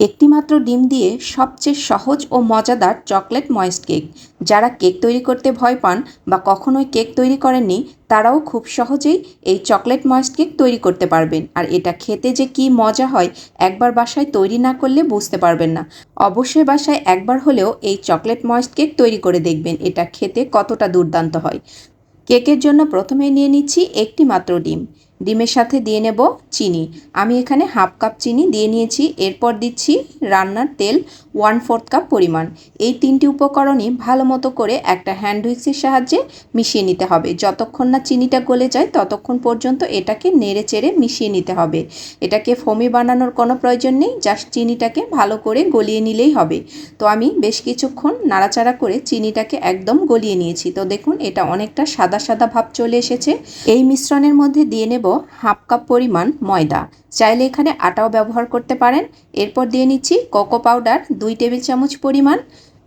একটিমাত্র ডিম দিয়ে সবচেয়ে সহজ ও মজাদার চকলেট ময়েস্ট কেক। যারা কেক তৈরি করতে ভয় পান বা কখনোই কেক তৈরি করেননি, তারাও খুব সহজেই এই চকলেট ময়েস্ট কেক তৈরি করতে পারবেন। আর এটা খেতে যে কি মজা হয়, একবার বাসায় তৈরি না করলে বুঝতে পারবেন না। অবশ্যই বাসায় একবার হলেও এই চকলেট ময়েস্ট কেক তৈরি করে দেখবেন, এটা খেতে কতটা দুর্দান্ত হয়। কেকের জন্য প্রথমে নিয়ে নিচ্ছি একটি মাত্র ডিম। ডিমের সাথে দিয়ে নেব চিনি। আমি এখানে হাফ কাপ চিনি দিয়ে নিয়েছি, এরপর দিচ্ছি রান্নার তেল ওয়ান ফোর্থ কাপ পরিমাণ। এই তিনটি উপকরণই ভালো মতো করে একটা হ্যান্ড হুইক্সের সাহায্যে মিশিয়ে নিতে হবে। যতক্ষণ না চিনিটা গলে যায়, ততক্ষণ পর্যন্ত এটাকে নেড়ে চেড়ে মিশিয়ে নিতে হবে। এটাকে ফমি বানানোর কোনো প্রয়োজন নেই, জাস্ট চিনিটাকে ভালো করে গলিয়ে নিলেই হবে। তো আমি বেশ কিছুক্ষণ নাড়াচাড়া করে চিনিটাকে একদম গলিয়ে নিয়েছি। তো দেখুন, এটা অনেকটা সাদা সাদা ভাব চলে এসেছে। এই মিশ্রণের মধ্যে দিয়ে নেব হাফ কাপ পরিমাণ ময়দা। চাইলে এখানে আটাও ব্যবহার করতে পারেন। এরপর দিয়ে নিচ্ছি কোকো পাউডার দুই টেবিল চামচ পরিমাণ।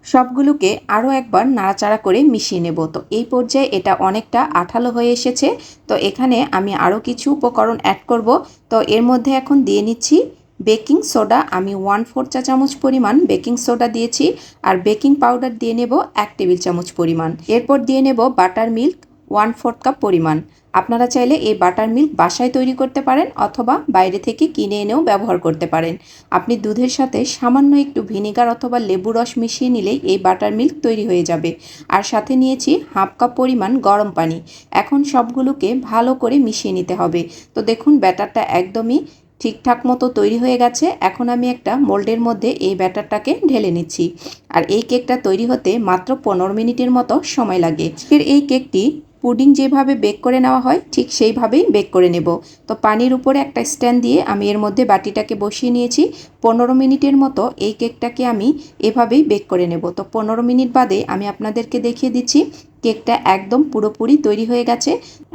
সবগুলোকে আরও একবার নাড়াচাড়া করে মিশিয়ে নেব। তো এই পর্যায়ে এটা অনেকটা আঠালো হয়ে এসেছে। তো এখানে আমি আরও কিছু উপকরণ অ্যাড করব। তো এর মধ্যে এখন দিয়ে নিচ্ছি বেকিং সোডা। আমি ওয়ান ফোর চা চামচ পরিমাণ বেকিং সোডা দিয়েছি। আর বেকিং পাউডার দিয়ে নেব এক টেবিল চামচ পরিমাণ। এরপর দিয়ে নেব butter milk one fourth cup পরিমাণ। আপনারা চাইলে এই বাটার মিল্ক বাসায় তৈরি করতে পারেন অথবা বাইরে থেকে কিনে এনেও ব্যবহার করতে পারেন। আপনি দুধের সাথে সামান্য একটু ভিনিগার অথবা লেবু রস মিশিয়ে নিলেই এই বাটার মিল্ক তৈরি হয়ে যাবে। আর সাথে নিয়েছি হাফ কাপ পরিমাণ গরম পানি। এখন সবগুলোকে ভালো করে মিশিয়ে নিতে হবে। তো দেখুন, ব্যাটারটা একদমই ঠিকঠাক মতো তৈরি হয়ে গেছে। এখন আমি একটা মোল্ডের মধ্যে এই ব্যাটারটাকে ঢেলে নিচ্ছি। আর এই কেকটা তৈরি হতে মাত্র পনেরো মিনিটের মতো সময় লাগে। এর এই কেকটি পুডিং যেভাবে বেক করে নেওয়া হয়, ঠিক সেইভাবেই বেক করে নেব। তো পানির উপরে একটা স্ট্যান্ড দিয়ে আমি এর মধ্যে বাটিটাকে বসিয়ে নিয়েছি। পনেরো মিনিটের মতো এই কেকটাকে আমি এভাবেই বেক করে নেব। তো পনেরো মিনিট বাদে আমি আপনাদেরকে দেখিয়ে দিচ্ছি, কেকটা একদম পুরোপুরি তৈরি হয়ে গেছে।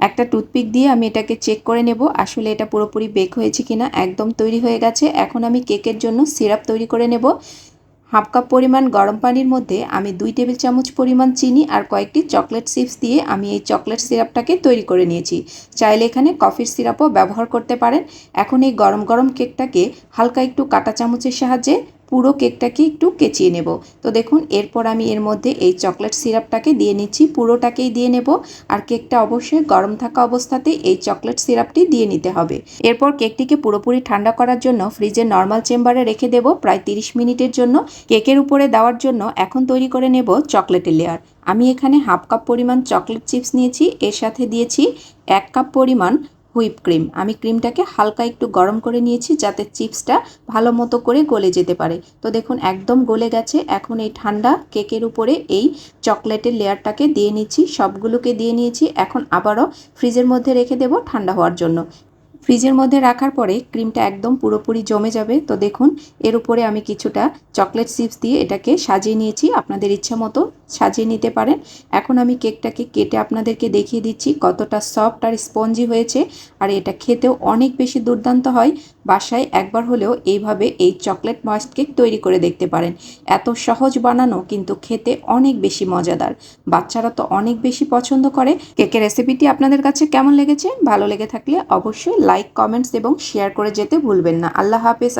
একটা টুথপিক দিয়ে আমি এটাকে চেক করে নেব, আসলে এটা পুরোপুরি বেক হয়েছে কিনা। একদম তৈরি হয়ে গেছে। এখন আমি কেকের জন্য সিরাপ তৈরি করে নেব। হাফ কাপ পরিমাণ গরম পানির মধ্যে আমি দুই টেবিল চামচ পরিমাণ চিনি আর কয়েকটি চকলেট চিপস দিয়ে আমি এই চকলেট সিরাপটাকে তৈরি করে নিয়েছি। চাইলে এখানে কফির সিরাপও ব্যবহার করতে পারেন। এখন এই গরম গরম কেকটাকে হালকা একটু কাটা চামচের সাহায্যে পুরো কেকটাকে একটু কেচিয়ে নেব। তো দেখুন, এরপর আমি এর মধ্যে এই চকলেট সিরাপটাকে দিয়ে নিচ্ছি, পুরোটাকেই দিয়ে নেব। আর কেকটা অবশ্যই গরম থাকা অবস্থাতেই এই চকলেট সিরাপটি দিয়ে নিতে হবে। এরপর কেকটিকে পুরোপুরি ঠান্ডা করার জন্য ফ্রিজের নর্মাল চেম্বারে রেখে দেব প্রায় তিরিশ মিনিটের জন্য। কেকের উপরে দেওয়ার জন্য এখন তৈরি করে নেব চকলেটের লেয়ার। আমি এখানে হাফ কাপ পরিমাণ চকলেট চিপস নিয়েছি, এর সাথে দিয়েছি এক কাপ পরিমাণ হুইপ ক্রিম। আমি ক্রিমটাকে হালকা একটু গরম করে নিয়েছি যাতে চিপসটা ভালো মতো করে গলে যেতে পারে। তো দেখুন, একদম গলে গেছে। এখন এই ঠান্ডা কেকের উপরে এই চকলেটের লেয়ারটাকে দিয়ে নিচ্ছি। সবগুলোকে দিয়ে নিয়েছি। এখন আবারও ফ্রিজের মধ্যে রেখে দেব ঠান্ডা হওয়ার জন্য। ফ্রিজের মধ্যে রাখার পরে ক্রিমটা একদম পুরোপুরি জমে যাবে। তো দেখুন, এর উপরে আমি কিছুটা চকলেট চিপস দিয়ে এটাকে সাজিয়ে নিয়েছি। আপনাদের ইচ্ছা মতো সাজিয়ে নিতে পারেন। এখন আমি কেকটাকে কেটে আপনাদেরকে দেখিয়ে দিচ্ছি কতটা সফট আর স্পঞ্জি হয়েছে। আর এটা খেতেও অনেক বেশি দুর্দান্ত হয়। বাসায় একবার হলেও এইভাবে এই চকলেট ময়েস্ট কেক তৈরি করে দেখতে পারেন। এত সহজ বানানো কিন্তু খেতে অনেক বেশি মজাদার। বাচ্চারা তো অনেক বেশি পছন্দ করে। কেকের রেসিপিটি আপনাদের কাছে কেমন লেগেছে? ভালো লেগে থাকলে অবশ্যই লাইক, কমেন্টস এবং শেয়ার করে যেতে ভুলবেন না। আল্লাহ হাফেজ